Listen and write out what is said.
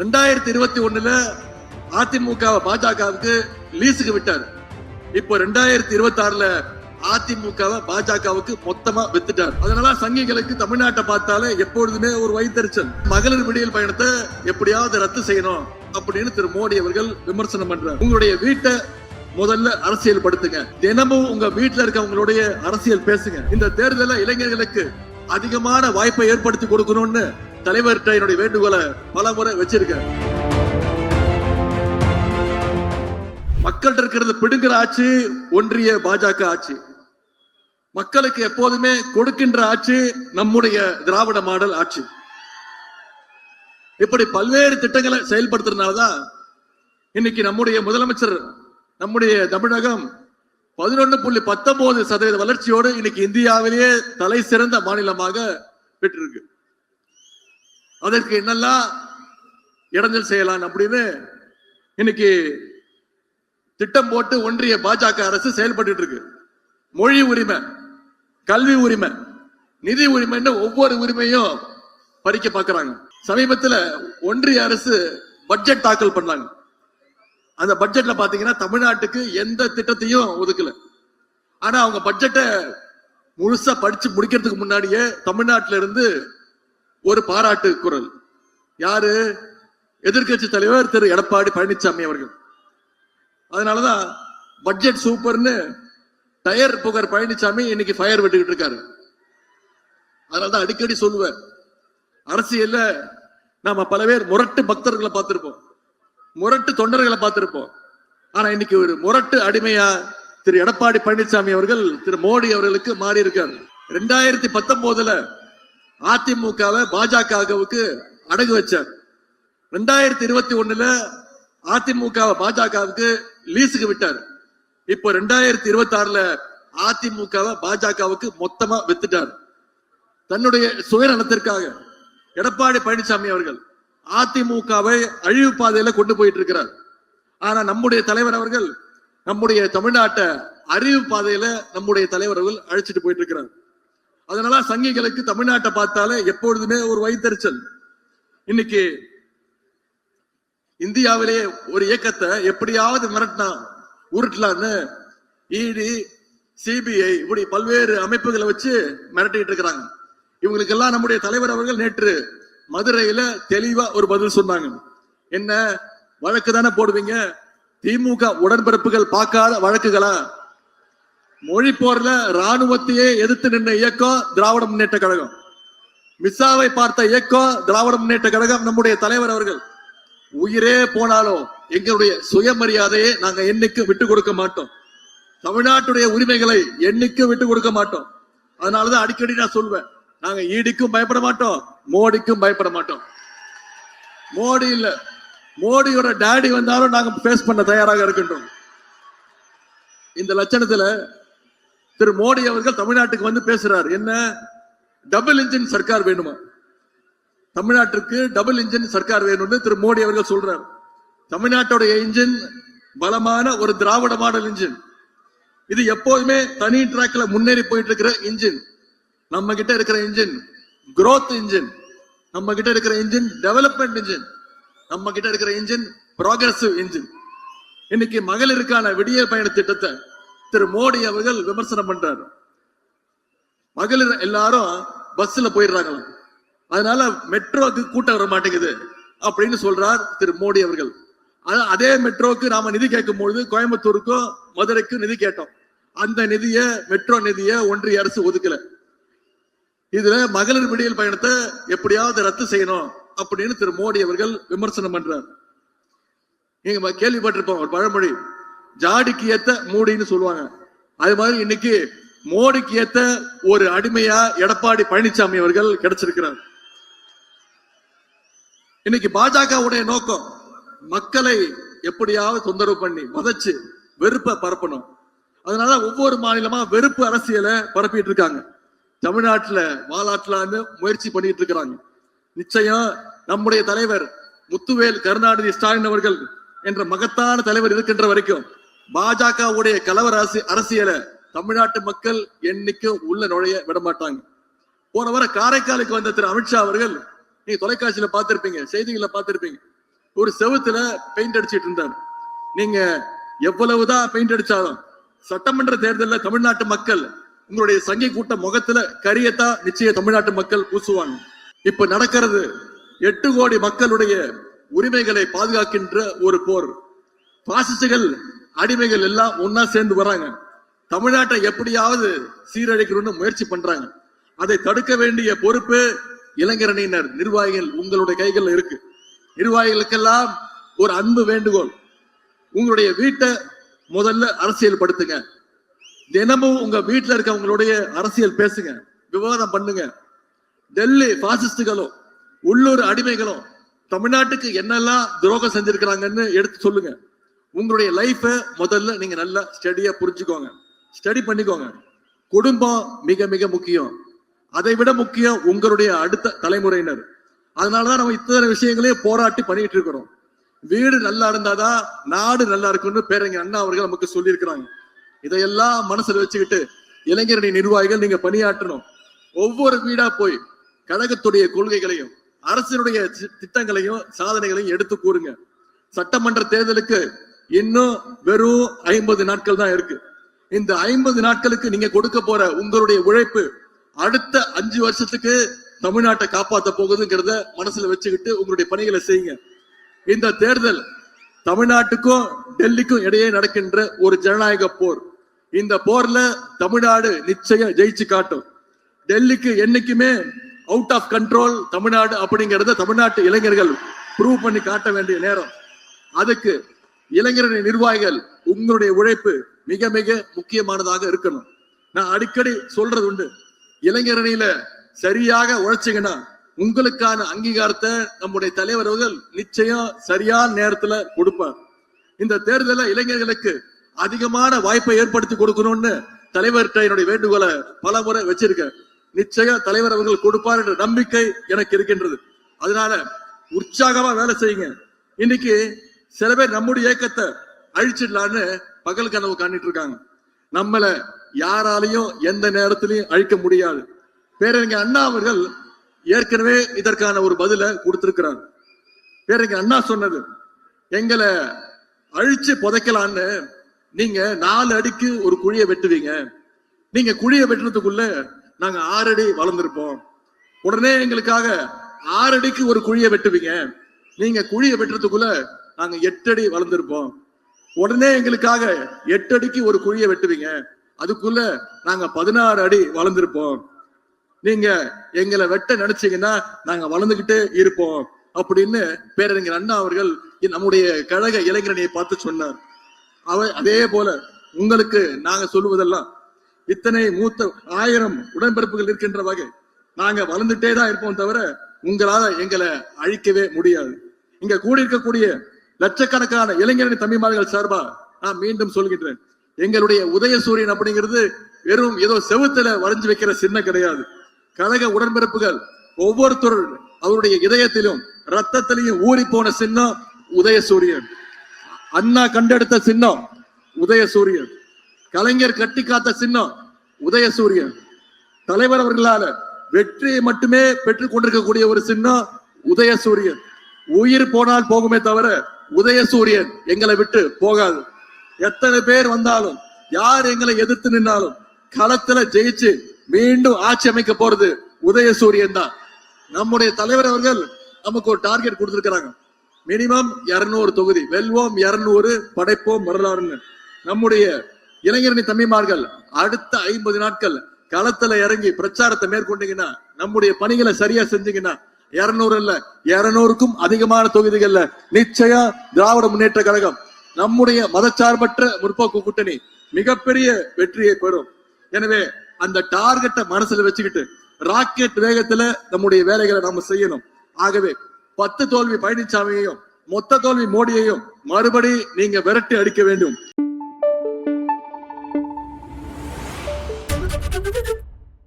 ரெண்டாயிரத்தி இருபத்தி ஒண்ணுல அதிமுக பாஜகவுக்கு லீஸுக்கு விட்டார். இப்போ ரெண்டாயிரத்தி இருபத்தி ஆறுல அதிமுகவை பாஜகவுக்கு மொத்தமா வித்துட்டார். அதனால சங்கிகளுக்கு தமிழ்நாட்டை பார்த்தாலே எப்பொழுதுமே ஒரு வைத்தறிச்சல். மகளிர் விடியல் பயணத்தை எப்படியாவது ரத்து செய்யணும் அப்படின்னு திரு மோடி அவர்கள் விமர்சனம் பண்றார். உங்களுடைய வீட்டை முதல்ல அரசியல் படுத்துங்க. தினமும் உங்க வீட்டுல இருக்கவங்களுடைய அரசியல் பேசுங்க. இந்த தேர்தல இளைஞர்களுக்கு அதிகமான வாய்ப்பை ஏற்படுத்தி கொடுக்கணும்னு தலைவர்கிட்ட என்னுடைய வேண்டுகோளை பல முறை வச்சிருக்கேன். மக்கள்கிட்ட இருக்கிறது பிடுங்குற ஆட்சி ஒன்றிய பாஜக ஆட்சி. மக்களுக்கு எப்போதுமே கொடுக்கின்ற ஆட்சி நம்முடைய திராவிட மாடல் ஆட்சி. இப்படி பல்வேறு திட்டங்களை செயல்படுத்துறதுனாலதான் இன்னைக்கு நம்முடைய முதலமைச்சர் நம்முடைய தமிழகம் பதினொன்னு புள்ளி பத்தொன்பது சதவீத வளர்ச்சியோடு இன்னைக்கு இந்தியாவிலேயே தலை சிறந்த மாநிலமாக பெற்றிருக்கு. அதற்கு என்னெல்லாம் இடைஞ்சல் செய்யலாம் அப்படின்னு இன்னைக்கு திட்டம் போட்டு ஒன்றிய பாஜக அரசு செயல்பட்டு இருக்கு. மொழி உரிமை கல்வி உரிமை நிதி உரிமைன்னு ஒவ்வொரு உரிமையும் பறிக்க பாக்குறாங்க. சமீபத்துல ஒன்றிய அரசு பட்ஜெட் தாக்கல் பண்ணாங்க. அந்த பட்ஜெட்ல பாத்தீங்கன்னா தமிழ்நாட்டுக்கு எந்த திட்டத்தையும் ஒதுக்கல. ஆனா அவங்க பட்ஜெட்டை முழுசா படிச்சு முடிக்கிறதுக்கு முன்னாடியே தமிழ்நாட்டில இருந்து ஒரு பாராட்டு குரல். யாரு? எதிர்க்கட்சி தலைவர் திரு. எடப்பாடி பழனிசாமி அவர்கள். அதனாலதான் பட்ஜெட் சூப்பர்னு டயர் புகர் பழனிசாமி இன்னைக்கு ஃபயர் விட்டுக்கிட்டு இருக்காரு. அதனாலதான் அடிக்கடி சொல்லுவேன் அரசியல்ல நாம பல பேர் முரட்டு பக்தர்களை பார்த்திருப்போம். முரட்டு தொண்டர்களை பார்த்திருப்போம். ஆனா இன்னைக்கு ஒரு முரட்டு அடிமையா திரு. எடப்பாடி பழனிசாமி அவர்கள் திரு. மோடி அவர்களுக்கு மாறி இருக்காரு ரெண்டாயிரத்தி பத்தொன்பதுல அதிமுகவை பாஜகவுக்கு அடகு வச்சார். ரெண்டாயிரத்தி இருபத்தி ஒண்ணுல அதிமுகவை பாஜகவுக்கு லீஸுக்கு விட்டார். இப்போ ரெண்டாயிரத்தி இருபத்தி ஆறுல அதிமுகவை பாஜகவுக்கு மொத்தமா வித்துட்டார். தன்னுடைய சுயநலத்திற்காக எடப்பாடி பழனிசாமி அவர்கள் அதிமுகவை அழிவு பாதையில கொண்டு போயிட்டு இருக்கிறார் ஆனா நம்முடைய தலைவர் அவர்கள் நம்முடைய தமிழ்நாட்டை அறிவு பாதையில நம்முடைய தலைவர் அவர்கள் அழைச்சிட்டு போயிட்டு இருக்கிறார் அதனால சங்கிகளுக்கு தமிழ்நாட்டை பார்த்தாலே எப்பொழுதுமே ஒரு வைத்தறிச்சல். இன்னைக்கு இந்தியாவிலேயே ஒரு இயக்கத்தை எப்படியாவது மிரட்டினா உருட்டலான்னு இடி சிபிஐ இப்படி பல்வேறு அமைப்புகளை வச்சு மிரட்டிட்டு இருக்கிறாங்க. இவங்களுக்கெல்லாம் நம்முடைய தலைவர் அவர்கள் நேற்று மதுரையில தெளிவா ஒரு பதில் சொன்னாங்க. என்ன வழக்கு தானே போடுவீங்க? திமுக உடன்பிறப்புகள் பார்க்காத வழக்குகளா? மொழி போர்ல ராணுவத்தையே எதிர்த்து நின்ற இயக்கம் திராவிட முன்னேற்ற கழகம். மிஸ்ஸாவை பார்த்த இயக்கம் திராவிட முன்னேற்ற கழகம் நம்முடைய தலைவர் அவர்கள் உயிரே போனாலும் எங்களுடைய சுயமரியாதையை நாங்க என்னைக்கும் விட்டு கொடுக்க மாட்டோம். தமிழ்நாட்டுடைய உரிமைகளை என்னைக்கும் விட்டு கொடுக்க மாட்டோம். அதனாலதான் அடிக்கடி நான் சொல்வேன் நாங்க ஈடிக்கும் பயப்பட மாட்டோம் மோடிக்கும் பயப்பட மாட்டோம். மோடி இல்ல மோடியோட டாடி வந்தாலும் நாங்க ஃபேஸ் பண்ண தயாராக இருக்கின்றோம். இந்த லட்சணத்துல திரு மோடி அவர்கள் தமிழ்நாட்டுக்கு வந்து பேசுறார். என்ன? டபுள் இன்ஜின் சர்க்கார் வேணுமா? தமிழ்நாட்டிற்கு டபுள் இன்ஜின் சர்க்கார் வேணும்னு திரு மோடி அவர்கள் சொல்றார். தமிழ்நாட்டுடைய இன்ஜின் பலமான ஒரு திராவிட மாடல் இன்ஜின் இது எப்போதுமே தனி டிராக்ல முன்னேறி போயிட்டு இருக்கிற இன்ஜின் நம்ம கிட்ட இருக்கிற இன்ஜின் குரோத் இன்ஜின் நம்ம கிட்ட இருக்கிற இன்ஜின் டெவலப்மெண்ட் இன்ஜின் நம்ம கிட்ட இருக்கிற இன்ஜின் ப்ராகிரசிவ் இன்ஜின் இன்னைக்கு மகளிருக்கான விடியல் பயண திட்டத்தை திரு மோடி அவர்கள் விமர்சனம் பண்றாரு. மகளிர் எல்லாரும் பஸ்ல போயிடுறாங்களாம். அதனால மெட்ரோக்கு கூட்டம் வர மாட்டேங்குது அப்படின்னு சொல்றார் திரு மோடி அவர்கள். அதே மெட்ரோக்கு நாம நிதி கேட்கும் பொழுது கோயம்புத்தூருக்கும் மதுரைக்கும் நிதி கேட்டோம். அந்த நிதியை மெட்ரோ நிதியை ஒன்றிய அரசு ஒதுக்கல. இதுல மகளிர் விடியல் பயணத்தை எப்படியாவது ரத்து செய்யணும் அப்படின்னு திரு மோடி அவர்கள் விமர்சனம் பண்றார். நீங்க கேள்விப்பட்டிருப்போம் ஒரு பழமொழி. ஜாடிக்கு ஏத்த மூடின்னு சொல்லுவாங்க. அது மாதிரி இன்னைக்கு மோடிக்கு ஏத்த ஒரு அடிமையா எடப்பாடி பழனிசாமி அவர்கள் கிடைச்சிருக்கிறார். இன்னைக்கு பாஜகவுடைய நோக்கம் மக்களை எப்படியாவது தொந்தரவு பண்ணி மதச்சு வெறுப்பை பரப்பணும். அதனால ஒவ்வொரு மாநிலமா வெறுப்பு அரசியலை பரப்பிட்டு இருக்காங்க. தமிழ்நாட்டுல வாலாட்டலான்னு முயற்சி பண்ணிட்டு இருக்கிறாங்க. நிச்சயம் நம்முடைய தலைவர் முத்துவேல் கருணாநிதி ஸ்டாலின் அவர்கள் என்ற மகத்தான தலைவர் இருக்கின்ற வரைக்கும் பாஜகவுடைய கலவர அரசி அரசியலை தமிழ்நாட்டு மக்கள் என்னைக்கும் உள்ள நுழைய விட மாட்டாங்க போன வாரம் காரைக்காலுக்கு வந்த திரு அமித்ஷா அவர்கள் நீங்க தொலைக்காட்சியில பார்த்திருப்பீங்க செய்திகளை பார்த்திருப்பீங்க. ஒரு செவுத்துல பெயிண்ட் அடிச்சிட்டு இருந்தார். நீங்க எவ்வளவுதான் பெயிண்ட் அடிச்சாலும் சட்டமன்ற தேர்தலில் தமிழ்நாட்டு மக்கள் உங்களுடைய சங்கி கூட்ட முகத்துல கரியத்தான் நிச்சய தமிழ்நாட்டு மக்கள் பூசுவாங்க. இப்ப நடக்கிறது எட்டு கோடி மக்களுடைய உரிமைகளை பாதுகாக்கின்ற ஒரு போர். பாசிஸ்டுகள் அடிமைகள் எல்லாம் ஒன்னா சேர்ந்து வராங்க தமிழ்நாட்டை எப்படியாவது சீரழிக்கணும்னு முயற்சி பண்றாங்க. அதை தடுக்க வேண்டிய பொறுப்பு இளைஞரணியினர் நிர்வாகிகள் உங்களுடைய கைகள் இருக்கு. நிர்வாகிகளுக்கெல்லாம் ஒரு அன்பு வேண்டுகோள். உங்களுடைய வீட்டை முதல்ல அரசியல் படுத்துங்க. தினமும் உங்க வீட்டில் இருக்கவங்களுடைய அரசியல் பேசுங்க. விவாதம் பண்ணுங்க. டெல்லி பாசிஸ்டுகளும் உள்ளூர் அடிமைகளும் தமிழ்நாட்டுக்கு என்னெல்லாம் துரோகம் செஞ்சிருக்கிறாங்கன்னு எடுத்து சொல்லுங்க. உங்களுடைய லைஃபை முதல்ல நீங்க நல்லா ஸ்டடியா புரிஞ்சுக்கோங்க. ஸ்டடி பண்ணிக்கோங்க. குடும்பம் மிக மிக முக்கியம். அதை விட முக்கியம் உங்களுடைய அடுத்த தலைமுறையினர். அதனாலதான் நம்ம இத்தனை விஷயங்களையும் போராட்டி பண்ணிட்டு இருக்கிறோம். வீடு நல்லா இருந்தாதான் நாடு நல்லா இருக்கும்னு பேரங்க அண்ணா அவர்கள் நமக்கு சொல்லியிருக்கிறாங்க. இதையெல்லாம் மனசுல வச்சுக்கிட்டு இளைஞரணி நிர்வாகிகள் நீங்க பணியாற்றணும். ஒவ்வொரு வீடா போய் கழகத்துடைய கொள்கைகளையும் அரசினுடைய திட்டங்களையும் சாதனைகளையும் எடுத்து கூறுங்க. சட்டமன்ற தேர்தலுக்கு இன்னும் வெறும் ஐம்பது நாட்கள் தான் இருக்கு. இந்த ஐம்பது நாட்களுக்கு நீங்க கொடுக்க போற உங்களுடைய உழைப்பு அடுத்த அஞ்சு வருஷத்துக்கு தமிழ்நாட்டை காப்பாத்த போகுதுங்கிறத மனசுல வச்சுக்கிட்டு உங்களுடைய பணிகளை செய்யுங்க. இந்த தேர்தல் தமிழ்நாட்டுக்கும் டெல்லிக்கும் இடையே நடக்கின்ற ஒரு ஜனநாயக போர். இந்த போர்ல தமிழ்நாடு நிச்சயம் ஜெயிச்சு காட்டும். டெல்லிக்கு என்னைக்குமே அவுட் ஆஃப் கண்ட்ரோல் தமிழ்நாடு அப்படிங்கறத தமிழ்நாட்டு இளைஞர்கள் ப்ரூவ் பண்ணி காட்ட வேண்டிய நேரம். அதுக்கு இளைஞரணி நிர்வாகிகள் உங்களுடைய உழைப்பு மிக மிக முக்கியமானதாக இருக்கணும். நான் அடிக்கடி சொல்றது உண்டு. இளைஞரணியில சரியாக உழைச்சிங்கன்னா உங்களுக்கான அங்கீகாரத்தை நம்முடைய தலைவர் அவர்கள் நிச்சயம் சரியான நேரத்துல கொடுப்பார். இந்த தேர்தல இளைஞர்களுக்கு அதிகமான வாய்ப்பை ஏற்படுத்தி கொடுக்கணும்னு தலைவர்கிட்ட என்னுடைய வேண்டுகோளை பல முறை வச்சிருக்கேன். நிச்சயம் தலைவர் அவர்கள் கொடுப்பார் என்ற நம்பிக்கை எனக்கு இருக்கின்றது. அதனால உற்சாகமா வேலை செய்யுங்க. இன்னைக்கு சில பேர் நம்முடைய இயக்கத்தை அழிச்சிடலான்னு பகல் கனவு காணிட்டு இருக்காங்க. நம்மள யாராலையும் எந்த நேரத்திலையும் அழிக்க முடியாது. பேரறிஞர் அண்ணா அவர்கள் ஏற்கனவே இதற்கான ஒரு பதிலை கொடுத்திருக்கிறார். பேரறிஞர் அண்ணா சொன்னது எங்களை அழிச்சு புதைக்கலான்னு நீங்க நாலு அடிக்கு ஒரு குழியை வெட்டுவீங்க. நீங்க குழியை வெட்டுறதுக்குள்ள நாங்க ஆறு அடி வளர்ந்துருப்போம். உடனே எங்களுக்காக ஆறு அடிக்கு ஒரு குழியை வெட்டுவீங்க. நீங்க குழியை வெட்டுறதுக்குள்ள நாங்க எட்டடி வளர்ந்துருப்போம். உடனே எங்களுக்காக எட்டு அடிக்கு ஒரு குழியை வெட்டுவீங்க. அதுக்குள்ள நாங்க பதினாறு அடி வளர்ந்துருப்போம். நீங்க எங்களை வெட்ட நினைச்சீங்கன்னா நாங்க வளர்ந்துகிட்டே இருப்போம் அப்படின்னு பேரறிஞர் அண்ணா அவர்கள் நம்முடைய கழக இளைஞரணியை பார்த்து சொன்னார். அவ அதே போல உங்களுக்கு நாங்க சொல்லுவதெல்லாம் இத்தனை மூத்த ஆயிரம் உடன்பிறப்புகள் இருக்கின்ற வகை நாங்க வளர்ந்துட்டே தான் இருப்போம் தவிர உங்களால எங்களை அழிக்கவே முடியாது. இங்க கூடி இருக்கக்கூடிய லட்சக்கணக்கான இளைஞரணி தம்பிமார்கள் சார்பா நான் மீண்டும் சொல்கின்றேன். எங்களுடைய உதயசூரியன் அப்படிங்கிறது வெறும் ஏதோ செவுத்துல வரைஞ்சு வைக்கிற சின்னம் கிடையாது. கழக உடன்பிறப்புகள் ஒவ்வொருத்தர் அவருடைய இதயத்திலும் ரத்தத்திலையும் ஊறி போன சின்னம் உதயசூரியன் அண்ணா கண்டெடுத்த சின்னம் உதயசூரியன் கலைஞர் கட்டி காத்த சின்னம் உதயசூரியன் தலைவர் அவர்களால வெற்றியை மட்டுமே பெற்றுக் கொண்டிருக்கக்கூடிய ஒரு சின்னம் உதயசூரியன் உயிர் போனால் போகுமே தவிர உதயசூரியன் எங்களை விட்டு போகாது. எத்தனை பேர் வந்தாலும் யார் எங்களை எதிர்த்து நின்னாலும் களத்துல ஜெயிச்சு மீண்டும் ஆட்சி அமைக்க போறது உதயசூரியன் தான். நம்முடைய தலைவர் அவர்கள் நமக்கு ஒரு டார்கெட் கொடுத்திருக்கிறாங்க. மினிமம் 200 தொகுதி. வெல்வோம் 200 படைப்போம் வரலாறுன்னு. நம்முடைய இளைஞரணி தம்பிமார்கள் அடுத்த ஐம்பது நாட்கள் களத்துல இறங்கி பிரச்சாரத்தை மேற்கொண்டீங்கன்னா நம்முடைய பணிகளை சரியா செஞ்சீங்கன்னா 200 இல்ல 200க்கும் அதிகமான தொகுதிகள்ல நிச்சயம் திராவிட முன்னேற்ற கழகம் நம்முடைய மதச்சார்பற்ற முற்போக்கு கூட்டணி மிகப்பெரிய வெற்றியை பெறும். எனவே அந்த டார்கெட்டை மனசுல வச்சுக்கிட்டு ராக்கெட் வேகத்துல நம்முடைய வேலைகளை நாம செய்யணும். ஆகவே பத்து தோல்வி பழனிசாமியையும் மொத்த தோல்வி மோடியையும் மறுபடி நீங்க விரட்டி அடிக்க வேண்டும்.